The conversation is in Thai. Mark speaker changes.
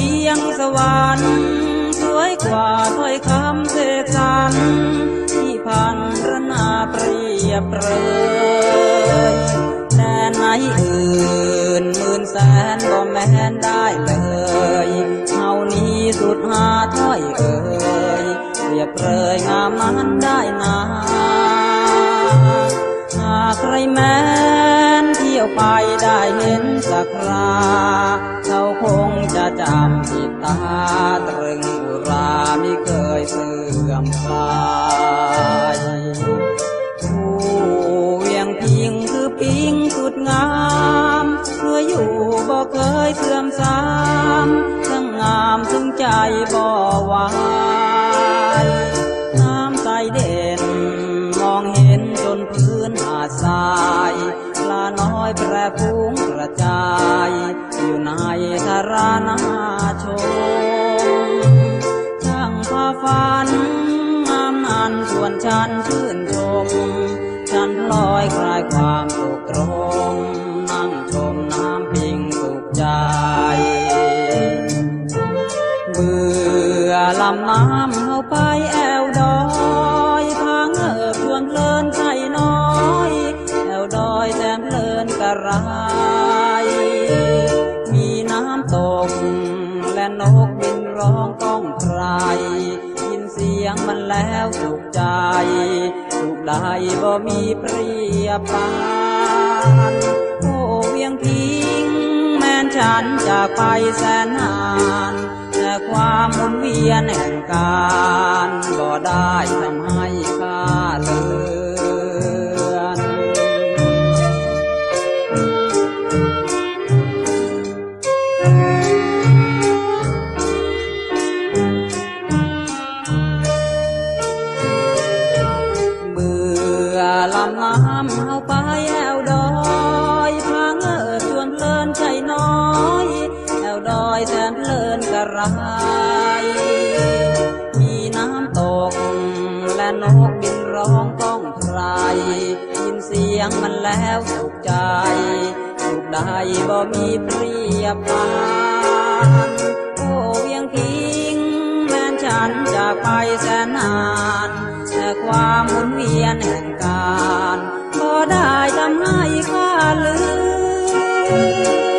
Speaker 1: สียงสวรรค์สวยกว่าถ้อยคำเสกสรรที่พันระนาเปรียบเปรยแต่ไหนอื่นหมื่นแสนก็แม่นได้เลยเฮานี้สุดหาถ้อยเอ่ยเรียบเปรยงามนั้นได้นาหากใครแม้ ยวไปได้เห็นสักคราเขาคงจะจำติดตาตรึงอุรามิเคยเสื่อมคลายผู้เวียงพิงคือปิงสุดงามเมื่ออยู่บ่เคยเสื่อมสามทั้งงามทั้งใจบ่ อยแปรพุงกระจาย อยู่ในธารานาชมช่างพาฝันงามนันส่วนฉันชื่นชม ฉันลอยคลายความสุขตรมนั่งชมน้ำพิงสุขใจเบื่อลำน้ำเข้าไปแอวดอยพางเอิบชวนเพลินใจน้อย ระไรมีน้ำตก และนกบินร้องก้องไพรยินเสียงมันแล้วสุขใจสุขใดบ่มีเปรียบปานโอ้เวียงพิง แม้นฉันจากไปแสนนานแต่ความมุนเวียนแห่งการบ่ได้ทำให้ อลำน้ำเอาไปแอวดอยพางเอิดชวนเพลินใจน้อยแอวดอยแสนเพลินกระไรมีน้ำตก และนกบินร้องก้องไพรยินเสียงมันแล้วสุขใจสุขใดบ่มีเปรียบปานโอ้เวียงพิงแม้นฉันจากไปแสนนานแต่ความหมุนเวียนแห่ง ก